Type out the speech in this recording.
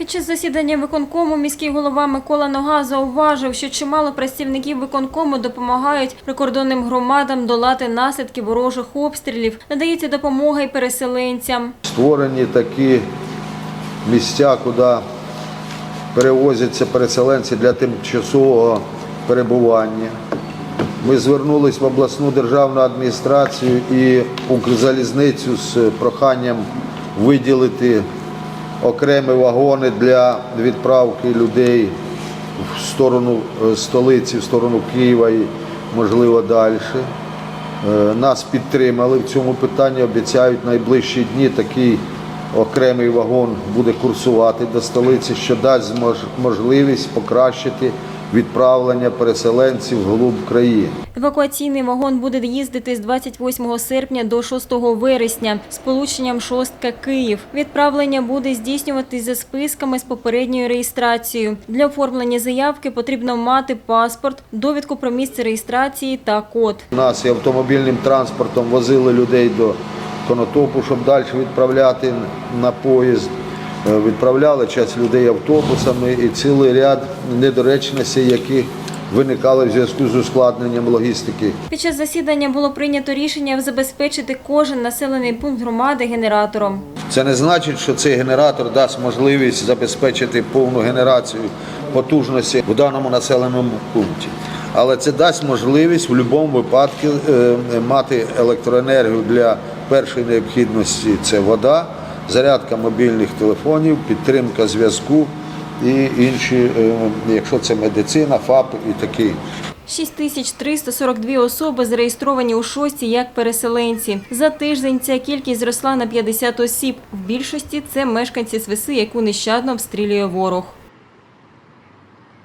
Під час засідання виконкому міський голова Микола Нога зауважив, що чимало працівників виконкому допомагають прикордонним громадам долати наслідки ворожих обстрілів. Надається допомога й переселенцям. Створені такі місця, куди перевозяться переселенці для тимчасового перебування. Ми звернулись в обласну державну адміністрацію і Укрзалізницю з проханням виділити окремі вагони для відправки людей в сторону е, столиці, в сторону Києва і, можливо, далі. Е, Нас підтримали в цьому питанні, обіцяють найближчі дні такий окремий вагон буде курсувати до столиці, що дасть можливість покращити відправлення переселенців вглуб країни. Евакуаційний вагон буде їздити з 28 серпня до 6 вересня з полученням шостка Київ. Відправлення буде здійснюватись за списками з попередньою реєстрацією. Для оформлення заявки потрібно мати паспорт, довідку про місце реєстрації та код. Нас і автомобільним транспортом возили людей до Конотопу, щоб далі відправляти на поїзд. Е, Відправляли час людей автобусами і цілий ряд недоречностей, які виникали в зв'язку з ускладненням логістики. Під час засідання було прийнято рішення забезпечити кожен населений пункт громади генератором. Це не значить, що цей генератор дасть можливість забезпечити повну генерацію потужності в даному населеному пункті. Але це дасть можливість в будь-якому випадку е, мати електроенергію для першої необхідності це вода, зарядка мобільних телефонів, підтримка зв'язку і інші, е, якщо це медицина, ФАП і таке інше. 6342 особи зареєстровані у шості як переселенці. За тиждень ця кількість зросла на 50 осіб. В більшості це мешканці Свиси, яку нещадно обстрілює ворог.